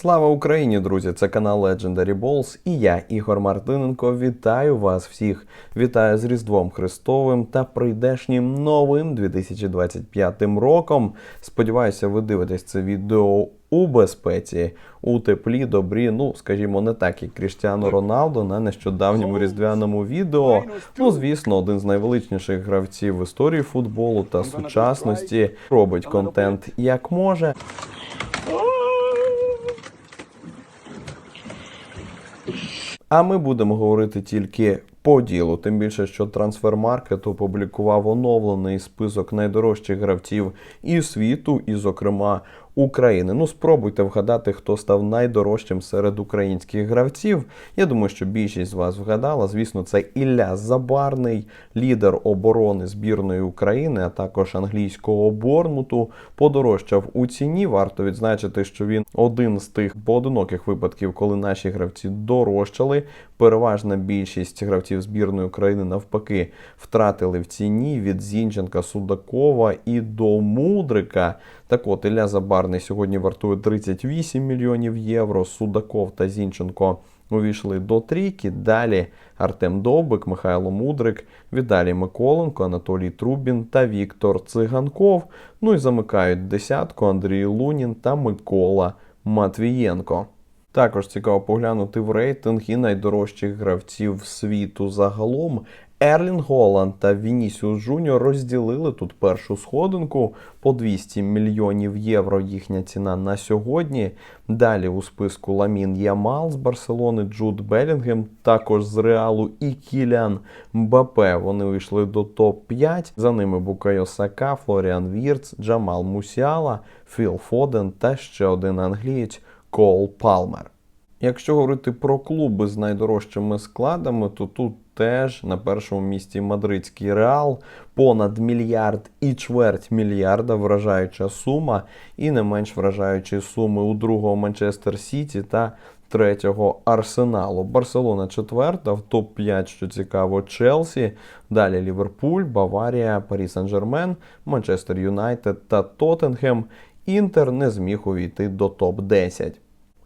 Слава Україні, друзі! Це канал Legendary Balls і я, Ігор Мартиненко, вітаю вас всіх. Вітаю з Різдвом Христовим та прийдешнім новим 2025 роком. Сподіваюся, ви дивитесь це відео у безпеці, у теплі, добрі. Ну, скажімо, не так, як Кріштіану Роналдо на нещодавньому різдвяному відео. Ну, звісно, один з найвеличніших гравців в історії футболу та сучасності робить контент як може. А ми будемо говорити тільки по ділу. Тим більше, що трансфермаркет опублікував оновлений список найдорожчих гравців і світу, і, зокрема, України. Ну, спробуйте вгадати, хто став найдорожчим серед українських гравців. Я думаю, що більшість з вас вгадала. Звісно, це Ілля Забарний, лідер оборони збірної України, а також англійського Борнмуту. Подорожчав у ціні. Варто відзначити, що він один з тих поодиноких випадків, коли наші гравці дорожчали. Переважна більшість гравців збірної України навпаки втратили в ціні від Зінченка Судакова і до Мудрика. Так от Ілля Забарний сьогодні вартує 38 мільйонів євро. Судаков та Зінченко увійшли до трійки. Далі Артем Довбик, Михайло Мудрик, Віталій Миколенко, Анатолій Трубін та Віктор Циганков. Ну і замикають десятку Андрій Лунін та Микола Матвієнко. Також цікаво поглянути в рейтинг і найдорожчих гравців світу загалом. Ерлін Голланд та Вінісіус Джуніор розділили тут першу сходинку по 200 мільйонів євро. Їхня ціна на сьогодні. Далі у списку Ламін Ямал з Барселони, Джуд Белінгем, також з Реалу і Кілян Мбапе. Вони вийшли до топ-5. За ними Букайо Сака, Флоріан Вірц, Джамал Мусіала, Філ Фоден та ще один англієць Кол Палмер. Якщо говорити про клуби з найдорожчими складами, то тут теж на першому місці мадридський реал, понад мільярд і чверть мільярда вражаюча сума, і не менш вражаючі суми у другого Манчестер Сіті та третього Арсеналу. Барселона четверта, в топ-5, що цікаво, Челсі. Далі Ліверпуль, Баварія, Парі Сен-Жермен, Манчестер Юнайтед та Тоттенхем. Інтер не зміг увійти до топ-10.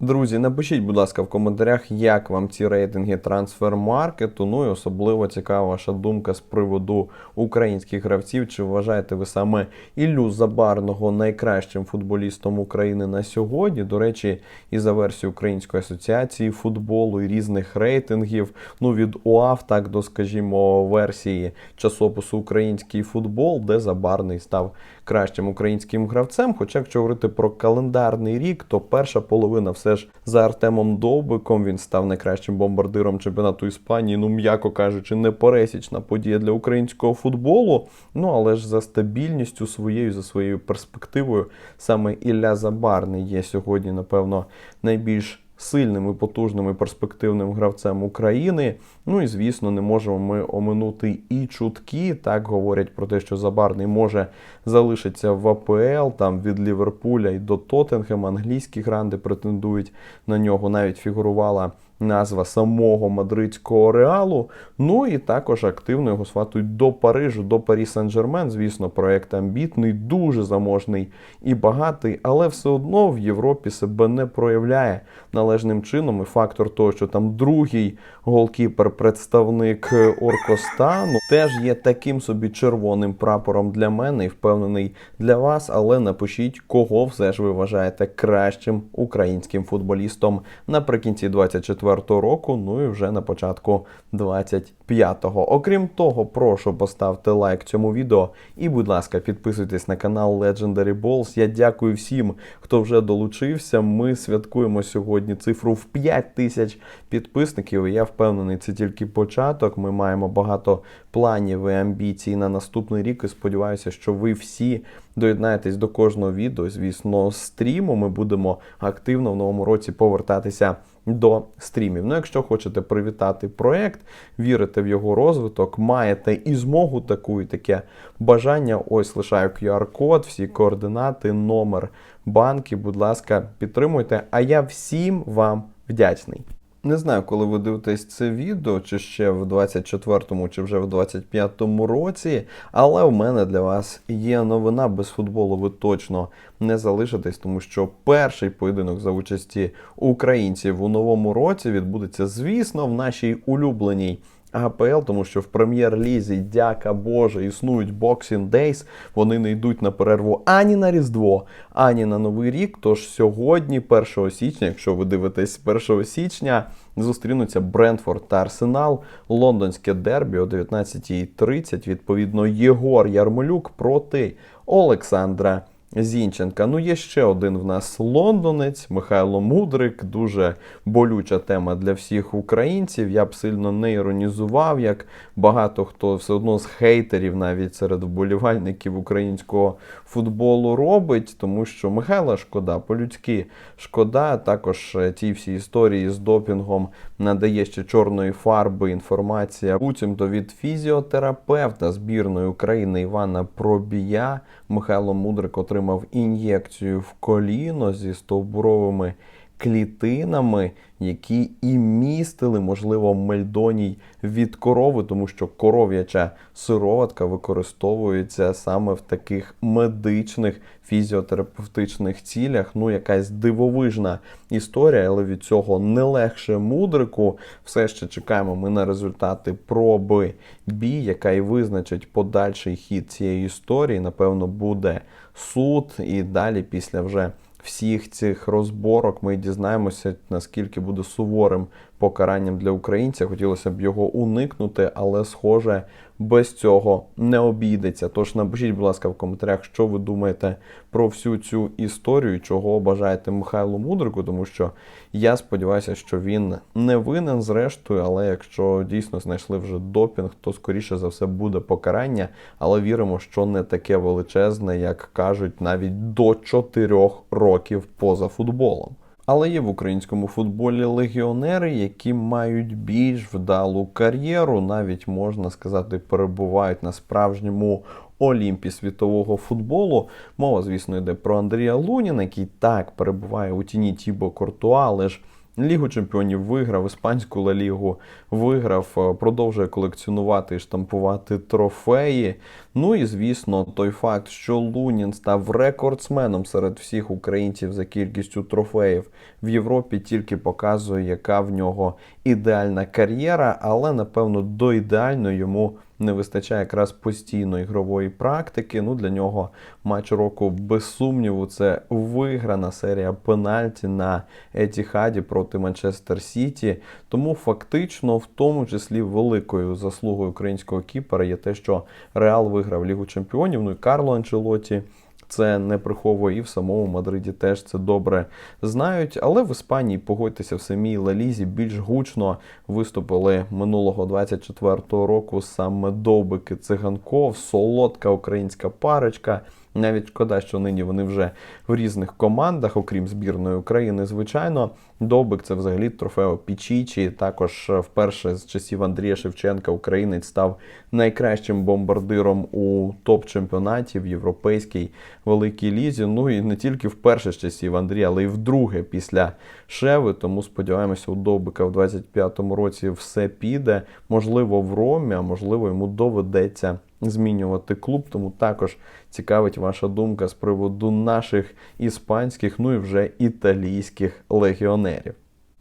Друзі, напишіть, будь ласка, в коментарях, як вам ці рейтинги трансфер-маркету. Ну і особливо цікава ваша думка з приводу українських гравців. Чи вважаєте ви саме Іллю Забарного найкращим футболістом України на сьогодні? До речі, і за версією Української асоціації футболу і різних рейтингів, ну від УАФ, так до, скажімо, версії часопису Український футбол, де Забарний став кращим українським гравцем. Хоча, якщо говорити про календарний рік, то перша половина все ж за Артемом Довбиком він став найкращим бомбардиром чемпіонату Іспанії. Ну, м'яко кажучи, не пересічна подія для українського футболу. Ну але ж за стабільністю своєю, за своєю перспективою, саме Ілля Забарний є сьогодні, напевно, найбільш сильним і потужним і перспективним гравцем України. Ну і звісно, не можемо ми оминути і чутки. Так говорять про те, що Забарний може залишитися в АПЛ там від Ліверпуля і до Тоттенхема. Англійські гранди претендують на нього. Навіть фігурувала. Назва самого мадридського реалу. Ну і також активно його сватують до Парижу, до Парі Сен-Жермен. Звісно, проект амбітний, дуже заможний і багатий, але все одно в Європі себе не проявляє належним чином. І фактор того, що там другий голкіпер, представник Оркостану, теж є таким собі червоним прапором для мене і впевнений для вас. Але напишіть, кого все ж ви вважаєте кращим українським футболістом наприкінці 24 року, ну і вже на початку 25-го. Окрім того, прошу поставте лайк цьому відео і, будь ласка, підписуйтесь на канал Legendary Balls. Я дякую всім, хто вже долучився. Ми святкуємо сьогодні цифру в 5 тисяч підписників. Я впевнений, це тільки початок. Ми маємо багато планів і амбіцій на наступний рік. І сподіваюся, що ви всі доєднаєтесь до кожного відео. Звісно, стріму. Ми будемо активно в новому році повертатися до стрімів. Ну, якщо хочете привітати проект, вірите в його розвиток, маєте і змогу таку, і таке бажання. Ось лишаю QR-код, всі координати, номер банки. Будь ласка, підтримуйте. А я всім вам вдячний. Не знаю, коли ви дивитесь це відео, чи ще в 24-му, чи вже в 25-му році, але в мене для вас є новина без футболу. Ви точно не залишитесь, тому що перший поєдинок за участі українців у новому році відбудеться, звісно, в нашій улюбленій. АПЛ, тому що в прем'єр-лізі, дяка Боже, існують Boxing Days, вони не йдуть на перерву ані на Різдво, ані на Новий рік. Тож сьогодні, 1 січня, якщо ви дивитесь 1 січня, зустрінуться Брентфорд та Арсенал, лондонське дербі о 19.30. Відповідно, Єгор Ярмолюк проти Олександра. Зінченка. Ну, є ще один в нас лондонець, Михайло Мудрик. Дуже болюча тема для всіх українців. Я б сильно не іронізував, як багато хто все одно з хейтерів, навіть серед вболівальників українського футболу робить, тому що Михайла шкода, по-людськи шкода. Також е, ті всі історії з допінгом надає ще чорної фарби інформація. Буцімто від фізіотерапевта збірної України Івана Пробія Михайло Мудрик отримав ін'єкцію в коліно зі стовбуровими клітинами, які і містили, можливо, мельдоній від корови, тому що коров'яча сироватка використовується саме в таких медичних фізіотерапевтичних цілях. Ну, якась дивовижна історія, але від цього не легше мудрику. Все ще чекаємо ми на результати проби бій, яка і визначить подальший хід цієї історії. Напевно, буде суд, і далі після вже всіх цих розборок ми дізнаємося, наскільки буде суворим покаранням для українця. Хотілося б його уникнути, але, схоже, без цього не обійдеться. Тож напишіть, будь ласка, в коментарях, що ви думаєте про всю цю історію, чого бажаєте Михайлу Мудрику, тому що я сподіваюся, що він не винен зрештою, але якщо дійсно знайшли вже допінг, то скоріше за все буде покарання. Але віримо, що не таке величезне, як кажуть, навіть до 4 років поза футболом. Але є в українському футболі легіонери, які мають більш вдалу кар'єру, навіть можна сказати, перебувають на справжньому олімпі світового футболу. Мова, звісно, йде про Андрія Луніна, який так перебуває у тіні Тібо Кортуа, але ж Лігу чемпіонів виграв, іспанську Ла Лігу виграв, е, продовжує колекціонувати і штампувати трофеї. Ну і звісно, той факт, що Лунін став рекордсменом серед всіх українців за кількістю трофеїв в Європі, тільки показує, яка в нього ідеальна кар'єра, але напевно до ідеальної йому не вистачає якраз постійно ігрової практики. Ну для нього матч року без сумніву. Це виграна серія пенальті на Етіхаді проти Манчестер Сіті. Тому фактично, в тому числі великою заслугою українського кіпера є те, що Реал виграв Лігу Чемпіонів. Ну і Карло Анчелоті це не приховує і в самому Мадриді теж це добре знають. Але в Іспанії, погодьтеся, в самій Лалізі більш гучно виступили минулого 24-го року саме Довбики Циганков, солодка українська парочка. Навіть шкода, що нині вони вже в різних командах, окрім збірної України, звичайно. Довбик це взагалі трофео Пічічі. Також вперше з часів Андрія Шевченка українець став найкращим бомбардиром у топ-чемпіонаті в європейській великій лізі. Ну і не тільки вперше з часів Андрія, але й вдруге після Шеви. Тому сподіваємося, у Довбика в 25-му році все піде. Можливо, в Ромі, а можливо, йому доведеться змінювати клуб. Тому також цікавить ваша думка з приводу наших іспанських, ну і вже італійських легіонерів.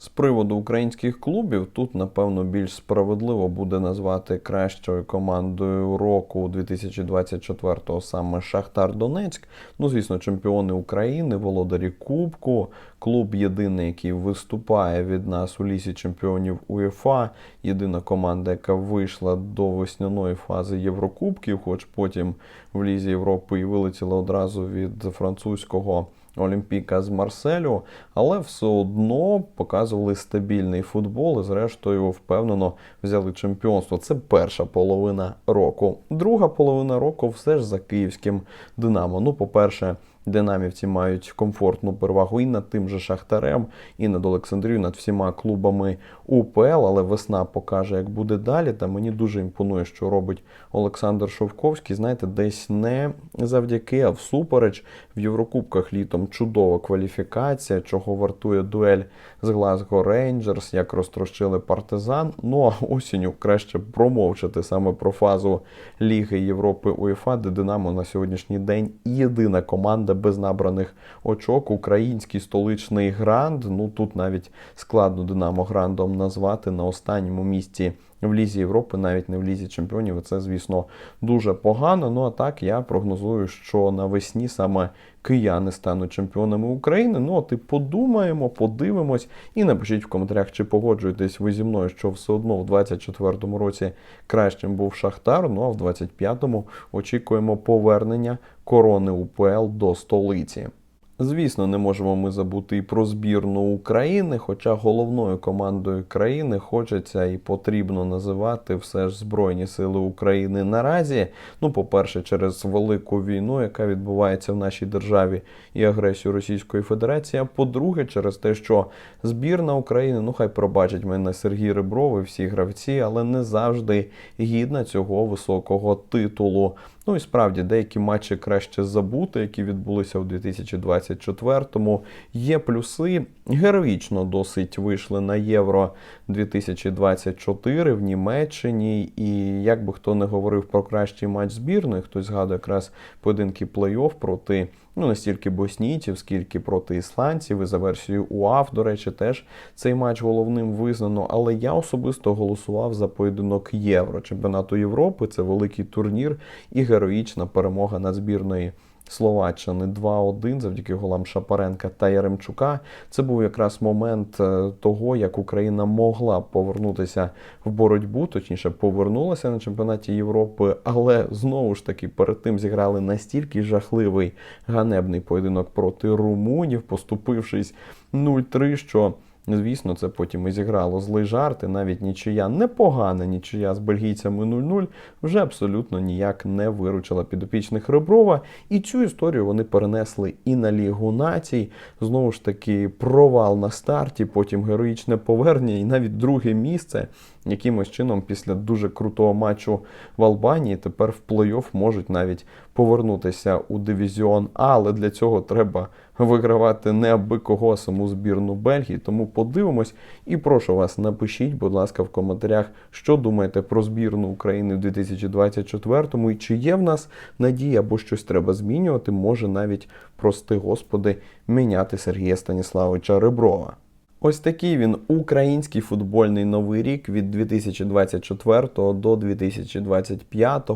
З приводу українських клубів, тут, напевно, більш справедливо буде назвати кращою командою року 2024-го саме Шахтар Донецьк. Ну, звісно, чемпіони України, володарі Кубку, клуб єдиний, який виступає від нас у лісі чемпіонів УЄФА. Єдина команда, яка вийшла до весняної фази Єврокубків, хоч потім в Лізі Європи і вилетіла одразу від французького. Олімпіка з Марселю, але все одно показували стабільний футбол і, зрештою, впевнено взяли чемпіонство. Це перша половина року. Друга половина року все ж за київським Динамо. Ну, по-перше, Динамівці мають комфортну перевагу і над тим же Шахтарем, і над Олександрією, над всіма клубами УПЛ. Але весна покаже, як буде далі. Та мені дуже імпонує, що робить Олександр Шовковський. Знаєте, десь не завдяки, а всупереч в Єврокубках літом чудова кваліфікація, чого вартує дуель з Глазго Рейнджерс, як розтрощили партизан. Ну а осінню краще промовчати саме про фазу Ліги Європи УЄФА, де Динамо на сьогоднішній день єдина команда без набраних очок. Український столичний гранд. Ну тут навіть складно Динамо грандом назвати на останньому місці. В Лізі Європи, навіть не в Лізі Чемпіонів, це, звісно, дуже погано. Ну а так я прогнозую, що навесні саме кияни стануть чемпіонами України. Ну, от і подумаємо, подивимось і напишіть в коментарях, чи погоджуєтесь ви зі мною, що все одно в 24-му році кращим був Шахтар. Ну а в 25-му очікуємо повернення корони УПЛ до столиці. Звісно, не можемо ми забути і про збірну України, хоча головною командою країни хочеться і потрібно називати все ж Збройні Сили України наразі. Ну, по-перше, через велику війну, яка відбувається в нашій державі, і агресію Російської Федерації. А по-друге, через те, що збірна України, ну хай пробачать мене Сергій Ребров і всі гравці, але не завжди гідна цього високого титулу. Ну і справді деякі матчі краще забути, які відбулися у 2024-му. Є плюси. Героїчно досить вийшли на Євро 2024 в Німеччині. І як би хто не говорив про кращий матч збірної, хтось згадує якраз поєдинки плей-офф проти ну не стільки боснійців, скільки проти ісландців. І за версією УАФ, до речі, теж цей матч головним визнано. Але я особисто голосував за поєдинок Євро чемпіонату Європи. Це великий турнір і героїчна перемога над збірної. Словаччини 2-1 завдяки голам Шапаренка та Яремчука. Це був якраз момент е, того, як Україна могла повернутися в боротьбу, точніше повернулася на чемпіонаті Європи, але знову ж таки перед тим зіграли настільки жахливий ганебний поєдинок проти румунів, поступившись 0-3, що. Звісно, це потім і зіграло злий жарт, і навіть нічия непогана нічия з бельгійцями 0-0 вже абсолютно ніяк не виручила підопічних Реброва. І цю історію вони перенесли і на Лігу націй. Знову ж таки, провал на старті, потім героїчне повернення, і навіть друге місце. Якимось чином, після дуже крутого матчу в Албанії, тепер в плей-офф можуть навіть повернутися у дивізіон А, але для цього треба вигравати не аби кого саму збірну Бельгії. Тому подивимось і прошу вас, напишіть, будь ласка, в коментарях, що думаєте про збірну України в 2024-му і чи є в нас надія або щось треба змінювати, може навіть, прости господи, міняти Сергія Станіславовича Реброва. Ось такий він український футбольний новий рік від 2024 до 2025.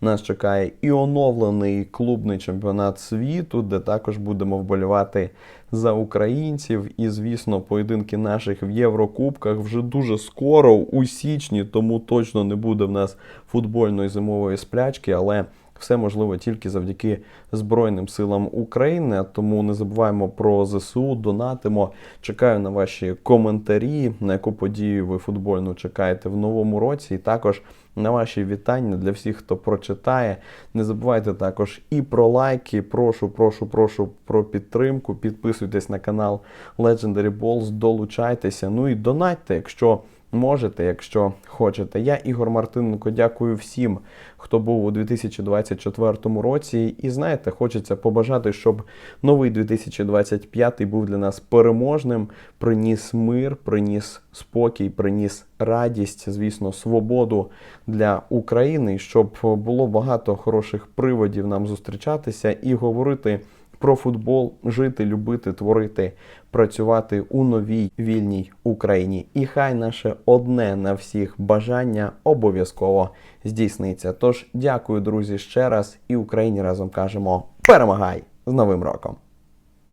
Нас чекає і оновлений клубний чемпіонат світу, де також будемо вболівати за українців. І, звісно, поєдинки наших в Єврокубках вже дуже скоро у січні, тому точно не буде в нас футбольної зимової сплячки, але. Все можливо тільки завдяки Збройним силам України. Тому не забуваємо про ЗСУ, донатимо. Чекаю на ваші коментарі, на яку подію ви футбольну чекаєте в новому році. І також на ваші вітання для всіх, хто прочитає. Не забувайте також і про лайки. Прошу, прошу, прошу про підтримку. Підписуйтесь на канал Legendary Balls, долучайтеся. Ну і донатьте, якщо. Можете, якщо хочете. Я, Ігор Мартиненко, дякую всім, хто був у 2024 році. І знаєте, хочеться побажати, щоб новий 2025 був для нас переможним, приніс мир, приніс спокій, приніс радість, звісно, свободу для України, щоб було багато хороших приводів нам зустрічатися і говорити про футбол, жити, любити, творити, працювати у новій вільній Україні. І хай наше одне на всіх бажання обов'язково здійсниться. Тож дякую, друзі, ще раз і Україні разом кажемо: перемагай з Новим роком!